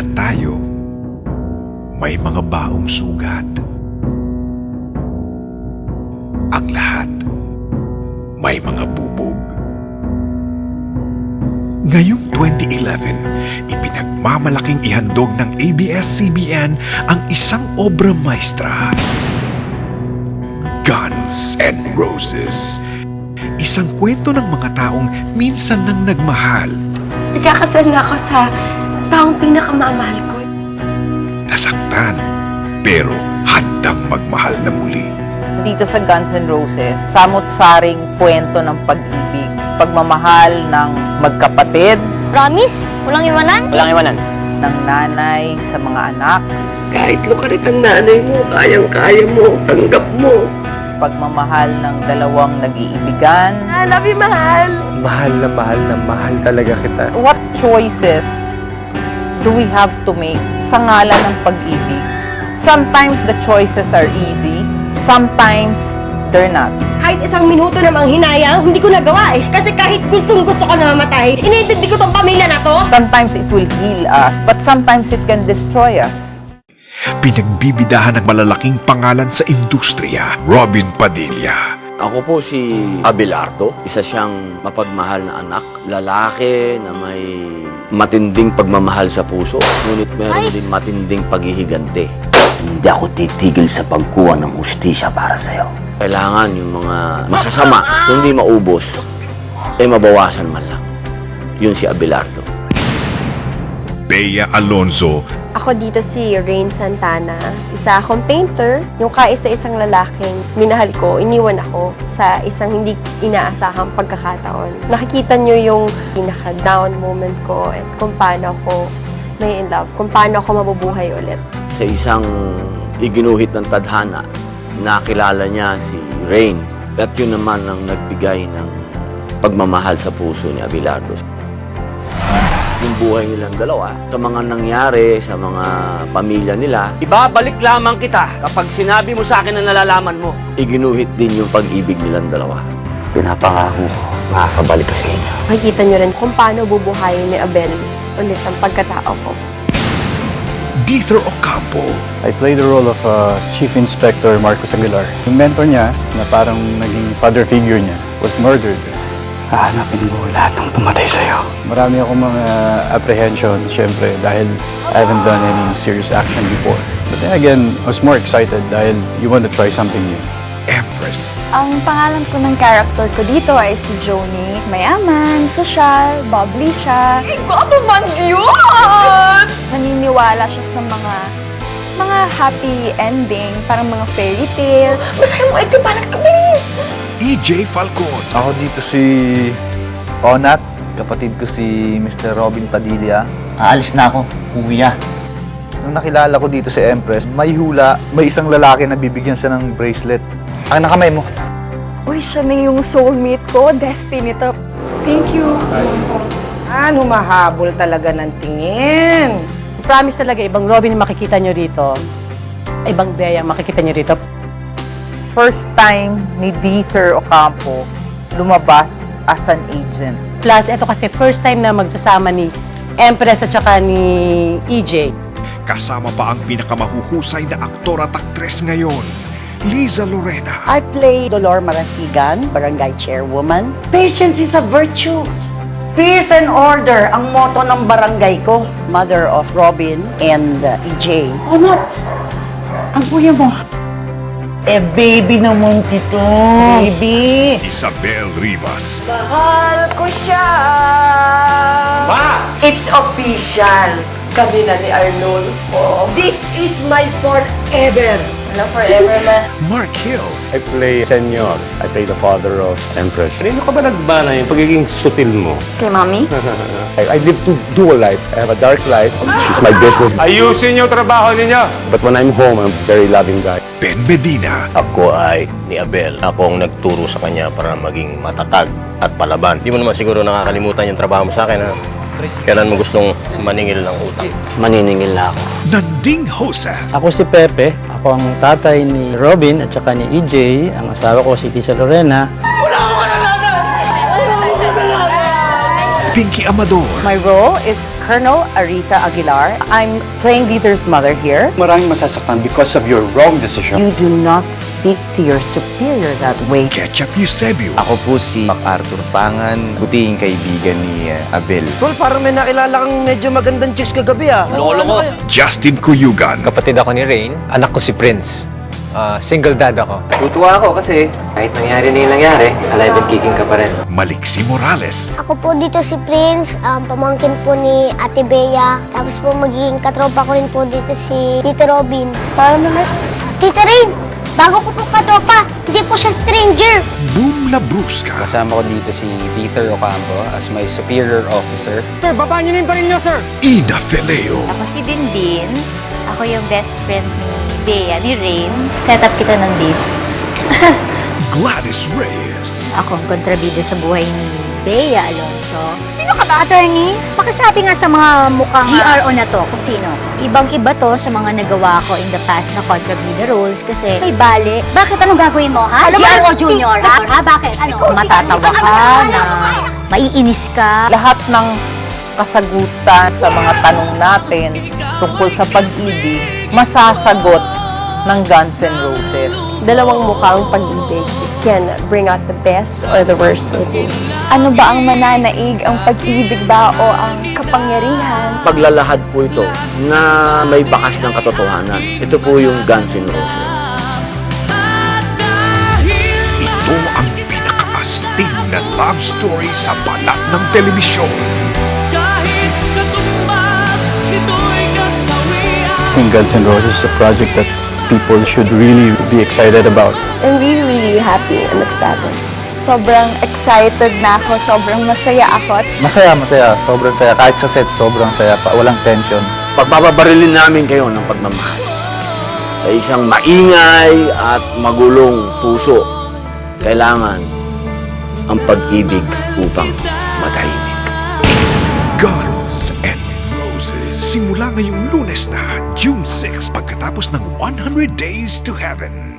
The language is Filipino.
Lahat tayo may mga baong sugat. Ang lahat may mga bubog. Ngayong 2011, ipinagmamalaking ihandog ng ABS-CBN ang isang obra maestra. Guns and Roses. Isang kwento ng mga taong minsan nang nagmahal, Nagkakasal na ako sa taong pinakamamahal ko. nasaktan, pero handang magmahal na muli. Dito sa Guns N' Roses, samot-saring kwento ng pag-ibig, pagmamahal ng magkapatid, Promise? Walang iwanan? Walang iwanan. ng nanay sa mga anak, Kahit lukarit ang nanay mo, kayang-kaya mo, tanggap mo. pagmamahal ng dalawang nag-iibigan. I love you, mahal. mahal na mahal na mahal talaga kita. What choices do we have to make sa ngalan ng pag-ibig? Sometimes the choices are easy, sometimes they're not. Kahit isang minuto namang hinayang, hindi ko nagawa eh. Kasi kahit gustong gusto ko na mamatay, iniintindi ko tong pamilya na to. Sometimes it will heal us, but sometimes it can destroy us. Pinagbibidahan ng malalaking pangalan sa industriya, Robin Padilla. Ako po si Abelardo, isa siyang mapagmahal na anak, lalaki na may matinding pagmamahal sa puso, ngunit meron din matinding paghihigante. Hindi ako titigil sa pagkuha ng hustisya para sa'yo. Kailangan yung mga masasama, kung di maubos, eh mabawasan man lang. Yun si Abelardo. Bea Alonzo, Ako dito si Rain Santana. Isa akong painter. Yung kaisa-isang lalaking minahal ko, iniwan ako sa isang hindi inaasahang pagkakataon. Nakikita niyo yung pinaka-down moment ko at kung paano ako may in love, kung paano ako mabubuhay ulit. Sa isang iginuhit ng tadhana, nakilala niya si Rain. At yun naman ang nagbigay ng pagmamahal sa puso ni Abelardo. Buhay nilang dalawa, sa mga nangyari, sa mga pamilya nila, Ibabalik lamang kita kapag sinabi mo sa akin ang nalalaman mo. iginuhit din yung pag-ibig nilang dalawa. Pinapangako ko, makakabalik ka sa inyo. Makikita niyo rin kung paano bubuhayin ni Abel ulit ang pagkatao ko. Dieter Ocampo, I played the role of uh, Chief Inspector Marcos Aguilar. Yung mentor niya, na parang naging father figure niya, was murdered. Hahanapin mo lahat ng pumatay sa'yo. Marami akong mga apprehension, syempre, dahil I haven't done any serious action before. But then again, I was more excited dahil you want to try something new. Empress, Ang pangalan ko ng character ko dito ay si Joni. Mayaman, sosyal, bubbly siya. Ano man yun? Naniniwala siya sa mga mga happy ending, parang mga fairy tale. Masaya mo ito, parang kami. EJ Falcon, Ako dito si Onat, kapatid ko si Mr. Robin Padilla. Aalis na ako, na. Nung nakilala ko dito si Empress, may hula, may isang lalaki na bibigyan siya ng bracelet. Ang nakamay mo. Uy, siya na yung soulmate ko, destiny to. Thank you. Ano, mahabol talaga ng tingin. Promise talaga, ibang Robin yung makikita nyo rito. Ibang Bea ang makikita nyo rito. First time ni Dieter Ocampo lumabas as an agent. Plus, ito kasi first time na magsasama ni Empress at saka ni E EJ. kasama pa ang pinakamahuhusay na aktor at aktres ngayon, Liza Lorena. I play Dolor Marasigan, barangay chairwoman. Patience is a virtue. Peace and order ang motto ng barangay ko. Mother of Robin and uh, EJ. Ano? Ang kuya mo. Eh, baby naman ito. Baby. Isabel Rivas, Mahal ko siya. Ma! It's official. Kami na ni Arnulfo. This is my forever. Wala forever na. Mark Hill, I play Senyor. I play the father of Empress. Kanino ka ba nagbana yung pagiging sutil mo? Kay Mami? I, I live two dual life. I have a dark life. She's my business. Ayusin yung trabaho ninyo! But when I'm home, I'm a very loving guy. Ben Medina, Ako ay ni Abel. Ako ang nagturo sa kanya para maging matatag at palaban. Hindi mo naman siguro nakakalimutan yung trabaho mo sa akin, ha? Kailan mo gustong maningil ng utang? Maniningil na ako. Nanding Joseph, Ako si Pepe. Ako ang tatay ni Robin at saka ni EJ. Ang asawa ko si Tisa Lorena. Pinky Amador, My role is Colonel Aretha Aguilar. I'm playing Dieter's mother here. Maraming masasaktan because of your wrong decision. You do not speak to your superior that way. Ketchup Eusebio, Ako po si MacArthur Pangan, buting kaibigan ni uh, Abel. Tol, parang may nakilala kang medyo magandang chicks kagabi ah. Lolo ko. Justin Cuyugan, Kapatid ako ni Rain, anak ko si Prince. Ah, single dad ako. Tutuwa ako kasi kahit nangyari na yung nangyari, alive and kicking ka pa rin. Maliksi Morales, Ako po dito si Prince, um, pamangkin po ni Ate Bea. Tapos po magiging katropa ko rin po dito si Tito Robin. Paano naman? Tita Rain, bago ko po katropa, hindi po siya stranger. Boom Labrusca, Kasama ko dito si Peter Ocampo as my superior officer. Sir, baba niyo na yung baril niyo, sir! Ina Feleo, Ako si Dindin. Ako yung best friend ni Bea, ni Rain. Set up kita ng date. Gladys Reyes, Ako ang kontrabida sa buhay ni Bea Alonso. Sino ka ba, attorney? Pakisabi nga sa mga mukhang... GRO na to, kung sino. Ibang-iba to sa mga nagawa ko in the past na kontrabida roles kasi may bali. Bakit? Anong gagawin mo, ha? GRO Junior, ha? ha? Bakit? Ano? Matatawa ka na maiinis ka. Lahat ng kasagutan sa mga tanong natin tungkol sa pag-ibig, masasagot ng Guns N' Roses. Dalawang mukhang pag-ibig. It can bring out the best or the worst in you. Ano ba ang mananaig? Ang pag-ibig ba o ang kapangyarihan? Paglalahad po ito na may bakas ng katotohanan. Ito po yung Guns N' Roses. ito ang pinakaastig na love story sa balat ng telebisyon. Think Guns N' Roses is a project that people should really be excited about. I'm really, really happy and ecstatic. Sobrang excited na ako, sobrang masaya ako. Masaya, masaya. Sobrang saya. Kahit sa set, sobrang saya pa. Walang tension. Pagbabarilin namin kayo ng pagmamahal sa isang maingay at magulong puso. Kailangan ang pag-ibig upang matahimik. Roses. Simula ngayong lunes na, June 6, pagkatapos ng 100 Days to Heaven.